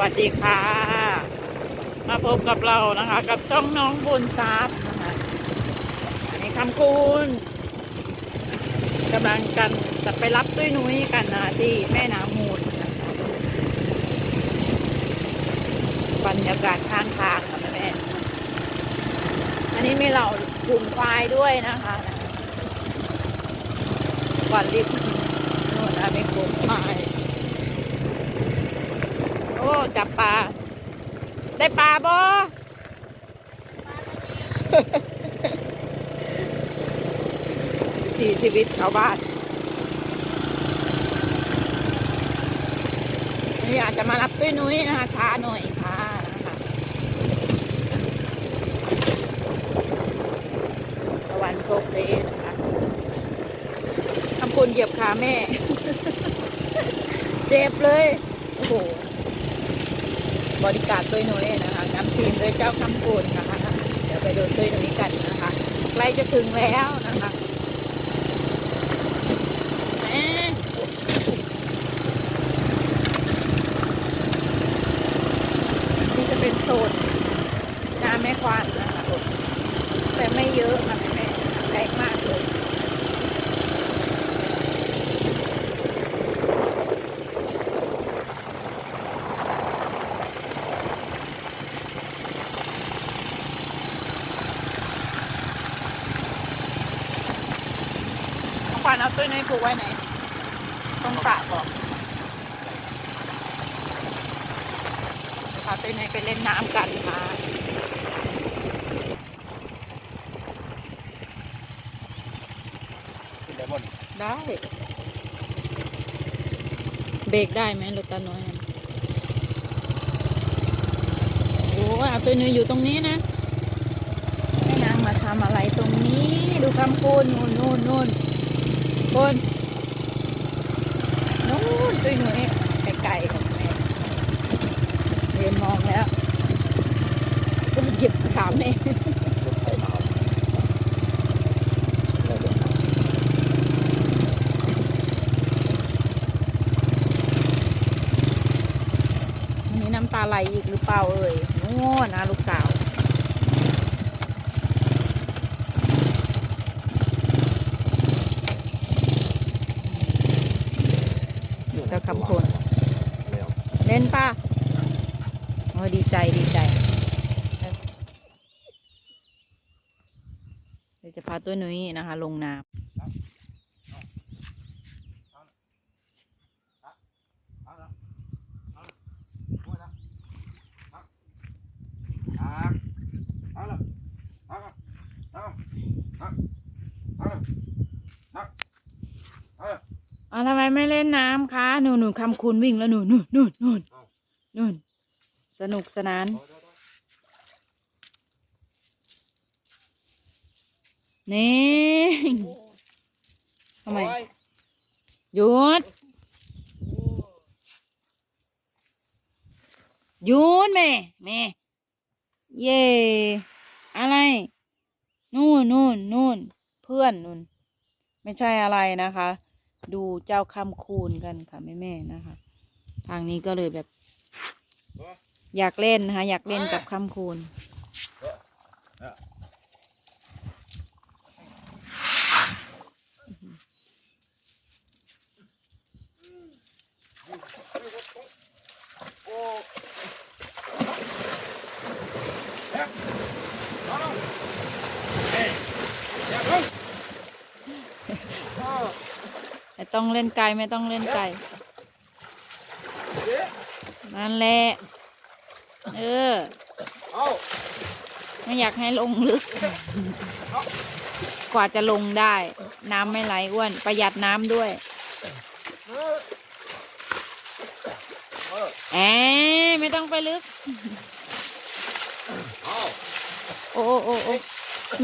วัสดีค่ะ มาพบกับเรานะคะ กับช่องน้องบุญทรัพย์นะคะอันนี้คำคุณกำลังกันจะไปรับตุ้ยนุ้ยกันนะที่แม่น้ำมูลบรรยากาศข้างทางค่ะแม่ อันนี้มีเรากลุ่มควายด้วยนะคะก่อนรีบนู่นนะมีกลุ่มควาย โอ้จับปลา ได้ปลาบ่สีชีวิตชาวบ้าน นี่อาจจะมารับตุ้ยนุ้ยนะคะช้าหน่อยค่ะนะคะตะวันโกเพลนะคะทำคุณเหยียบขาแม่ เจ็บเลย โอ้โห บริการตุ้ยนุ้ยนะคะน้ำทีมโดยเจ้าคำปูนนะคะเดี๋ยวไปดูตุ้ยนุ้ยกันนะคะใกล้จะถึงแล้วนะคะนี่จะเป็นโซนน้ำแม่ควานนะคะแต่ไม่เยอะค่ะแม่แรงมากเลย ขวานเอาตุ้ยในผูกไว้ไหนตรงสระบอกพาตุ้ยในไปเล่นน้ำกันค่ะขึ้นได้บนได้ เบรกได้ไหมรถตาน้อยนั่นโอ้ยเอาตุ้ยในอยู่ตรงนี้นะแม่นางมาทำอะไรตรงนี้ ดูคำพูนนู่นนู่นนู่น คนนู่นตุ้ยหนุ่ยไกลๆของแม่เรียนมองแล้วก็หยิบถามแม่อันนี้น้ำตาไหลอีกหรือเปล่าเอ่ยโน่นนะลูกสาว เจ้าคำพล แล้ว เล่ นป่ะโอ้ดีใจดีใจเดี๋ยวจะพาตัวหนุ่ยนะคะ ลงน้เอาละเอาทำไมไม่เล่นน้ำคะหนูหนูคำคุณวิ่งแล้วหนูหนูหนูหนู นูสนุกสนาน นี่ทำไมยหยุดหยุดแม่แม่เย่อะไร นู่นนู่นนู่นเพื่อนนู่น ไม่ใช่อะไรนะคะ ดูเจ้าคำคูณกันค่ะแม่แม่นะคะ ทางนี้ก็เลยแบบ อยากเล่นนะคะอยากเล่นกับคำคูณไม่ต้องเล่นไกลไม่ต้องเล่นไกลนั่นแหละ เออไม่อยากให้ลงลึก กว่าจะลงได้ น้ำไม่ไหลอ้วน ประหยัดน้ำด้วย แอมไม่ต้องไปลึก โอ้โอ้โอ้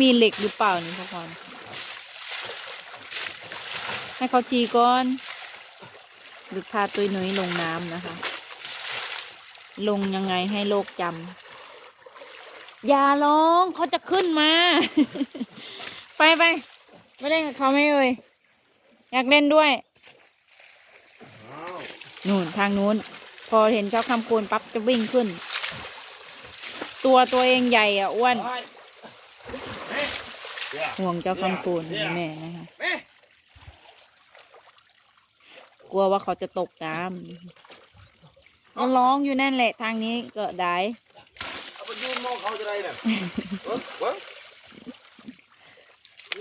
มีเหล็กหรือเปล่านี่พ่อพรให้เขาทีก่อน หรือพาตุยหนุยลงน้ำนะคะ ลงยังไงให้โลกจำอย่าร้องเขาจะขึ้นมา ไปไปไม่เล่นกับเขาไหม่เอ่ยอยากเล่นด้วยเอานู่นทางนู้น พอเห็นเจ้าคำคูณปั๊บจะวิ่งขึ้น ตัวตัวเองใหญ่อะอ้วนไปเอ๊ะเดี๋ยวห่วงเจ้าคำคูณเนี่ยแม่นะคะแม่กลัวว่าเขาจะตกน้ำ ก็ร้องอยู่นั่นแหละทางนี้ก็ได้เอาไปยืนมองเขาจะได้เนี่ยเบิ้งเบิ้ง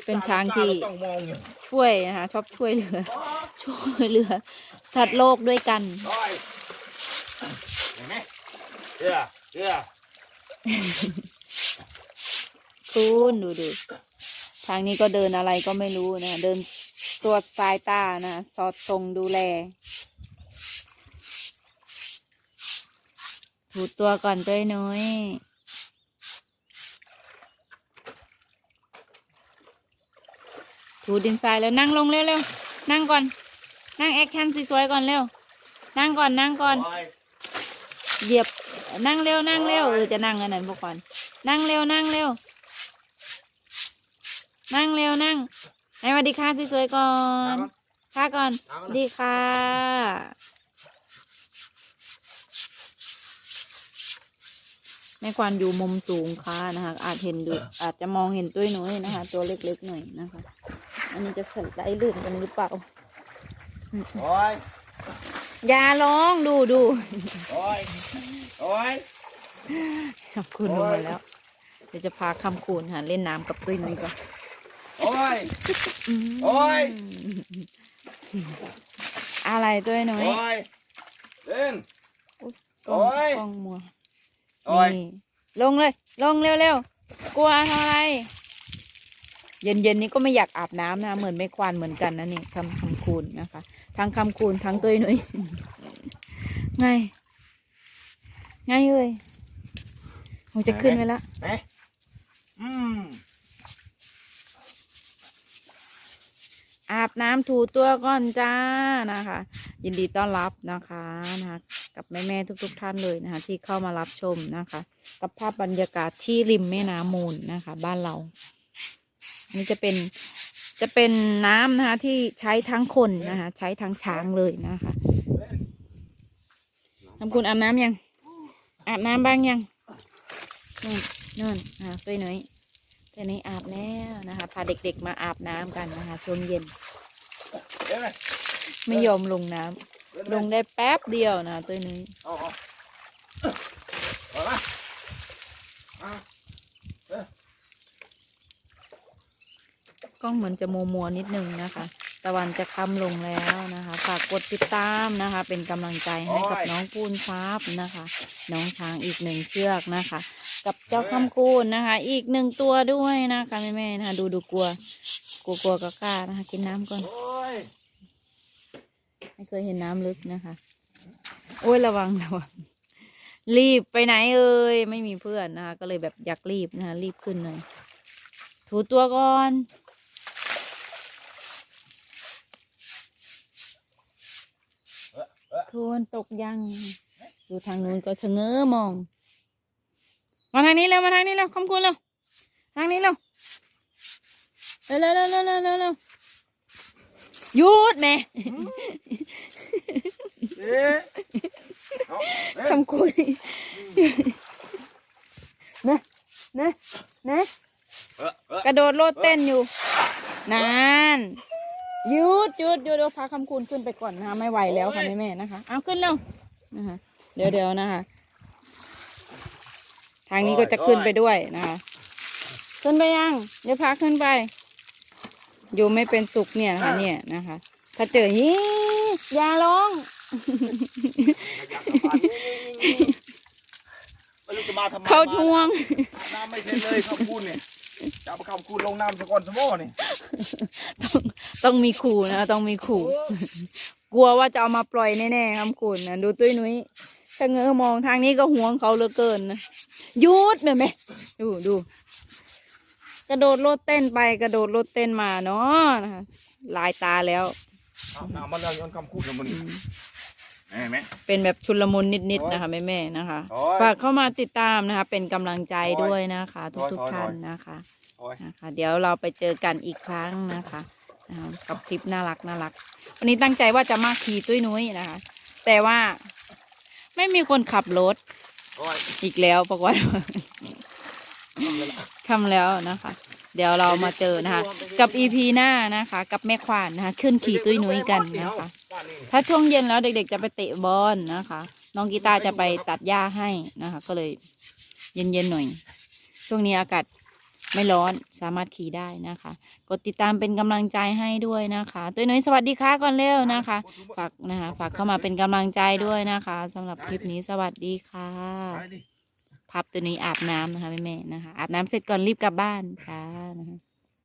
เป็นช้างที่ต้องมองอยู่ช่วยนะคะชอบช่วยเหลือ ช่วยเหลือ สัตว์โลกด้วยกันไปเห็นไหมเดี๋ยวเดี๋ยวคุณดูดูทางนี้ก็เดินอะไรก็ไม่รู้นะ เดินตรวจสายตานะ สอดส่องดูแล ถูตัวก่อนด้วยน้อยถูดินทรายแล้วนั่งลงเร็วๆ นั่งก่อน นั่งแอคชั่นสวยๆก่อนเร็ว นั่งก่อนนั่งก่อนไปเหยียบ นั่งเร็วนั่งเร็วเออจะนั่งอันนั้นพวกก่อน นั่งเร็วนั่งเร็ว นั่งเร็วนั่งไหนสวัสดีค่ะสวยๆก่อน ค่ะก่อนสวัสดีค่ะ แม่ควานอยู่มุมสูงค่ะนะคะ อาจเห็นดูอาจจะมองเห็นตุ้ยหน่อยนะคะ ตัวเล็กๆหน่อยนะคะ อันนี้จะสไลด์ลื่นกันหรือเปล่าโอ้ยอย่าร้องดูดูโอ้ยโอ้ยขอบคุณลงมาแล้วเดี๋ยวจะพาคำคูณหาเล่นน้ำกับตุ้ยนุ้ยก่อนโอ้ยมโอ้ยอะไรตุ้ยนุ้ยโอ้ยเล่นกล้องโอ้ยกล้องมัว โอ้ยนี่ลงเลย ลงเร็วๆ กลัวทำอะไร เย็นๆนี้ก็ไม่อยากอาบน้ำนะเหมือนไม่ควานเหมือนกันนะนี่คำคำคูณนะคะ ทั้งคำคูณทั้งตุ้ยนุ้ยไง ไงเอ้ยผมจะขึ้นไปแล้วไหนอืม อาบน้ำถูตัวก่อนจ้านะคะ ยินดีต้อนรับนะคะนะคะกับแม่ๆทุก ๆ ท่านเลยนะคะ ที่เข้ามารับชมนะคะ กับภาพบรรยากาศที่ริมแม่น้ำมูลนะคะ บ้านเรานี่จะเป็นจะเป็นน้ำนะคะ ที่ใช้ทั้งคนนะคะ ใช้ทั้งช้างเลยนะคะทำคุณอาบน้ำยัง อาบน้ำบ้างยังนู่นนู่นอ่าตัวหน่อย ตัวนี้อาบแล้วนะคะพาเด็กๆมาอาบน้ำกันนะคะช่วงเย็นเดี๋ยวไหมไม่ยอมลงน้ำลงได้แป๊บเดียวนะตัวนี้เอาเอาเอามาเอากล้องเหมือนจะมัวมัวๆนิดนึงนะคะ ตะวันจะค่ำลงแล้วนะคะ ฝากกดติดตามนะคะ เป็นกำลังใจให้กับน้องปูนครับนะคะ น้องช้างอีกหนึ่งเชือกนะคะ กับเจ้าคำคูณนะคะ อีกหนึ่งตัวด้วยนะคะแม่ๆนะคะ ดูดูกลัว กลัวกลัวกล้าๆนะคะ กินน้ำก่อนโอ้ยไม่เคยเห็นน้ำลึกนะคะ โอ้ยระวังระวังรีบไปไหนเอ่ยไม่มีเพื่อนนะคะ ก็เลยแบบอยากรีบนะคะรีบขึ้นหน่อยถูตัวก่อน คนตกยัง ดูทางนู้นก็ชะเง้อมอง มาทางนี้เร็วมาทางนี้เร็วคำคุณเร็วทางนี้เร็วเร็วเร็วเร็วเร็วเร็วหยุดแม่คำคุยนะนะนะกระโดดโลดเต้นอยู่นาน หยุดหยุดหยุดเดี๋ยวพาคำคุณขึ้นไปก่อนนะคะไม่ไหวแล้วค่ะแม่แม่ๆนะคะ เอาขึ้นเร็วนะคะเดี๋ยวเดี๋ยวนะคะ ทางนี้ก็จะขึ้นไปด้วยนะคะ ขึ้นไปยัง เดี๋ยวพาขึ้นไป อยู่ไม่เป็นสุขเนี่ยนะคะเนี่ยนะคะ ถ้าเจอฮีอย่าร้องไม่รู้จะมาทำไมเขาทวงน้ำไม่เสร็จเลยข้าวคูนเนี่ย จะเอาไปข้าวคูนลงน้ำสะก่อนสมอนี่ต้องมีขู่นะคะต้องมีขู่ กลัวว่าจะเอามาปล่อยแน่ๆครับคุณนะดูตุ้ยนุ้ยชะเง้อมองทางนี้ก็ห่วงเขาเหลือเกินนะหยุดแม่แม่ดูดูกระโดดโลดเต้นไปกระโดดโลดเต้นมาเนาะนะคะลายตาแล้วเอาน้ำมันแล้วย้อนคำคูนแล้วมันอืม เห็นไหม เป็นแบบชุลมุนนิดๆนะคะแม่แม่ๆนะคะ โอ้ยฝากเข้ามาติดตามนะคะ เป็นกำลังใจโอ้ยด้วยนะคะ โอ้ยทุกโอ้ย ๆท่านโอ้ยนะคะโอ้ยนะคะ เดี๋ยวเราไปเจอกันอีกครั้งนะคะนะคะกับคลิปน่ารักน่ารักวันนี้ตั้งใจว่าจะมาขี่ตุ้ยนุ้ยนะคะ แต่ว่าไม่มีคนขับรถโอ้ยอีกแล้วบอกว่า ทำเลยล่ะทำแล้วนะคะ เดี๋ยวเรามาเจอนะคะ กับอีพีหน้านะคะ กับแม่ควานนะคะ ขึ้นขี่ตุ้ยนุ้ยกันนะคะ ถ้าช่วงเย็นแล้วเด็กๆจะไปเตะบอลนะคะ น้องกีตาจะไปตัดหญ้าให้นะคะ ก็เลยเย็นๆหน่อย ช่วงนี้อากาศไม่ร้อนสามารถขี่ได้นะคะ กดติดตามเป็นกำลังใจให้ด้วยนะคะตุ้ยนุ้ยสวัสดีค่ะก่อนเร็วนะคะ ฝากนะคะ ฝากเข้ามาเป็นกำลังใจด้วยนะคะสำหรับคลิปนี้สวัสดีค่ะ พับตัวนี้อาบน้ำนะคะแม่ๆนะคะอาบน้ำเสร็จก่อนรีบกลับบ้านค่ะนะคะ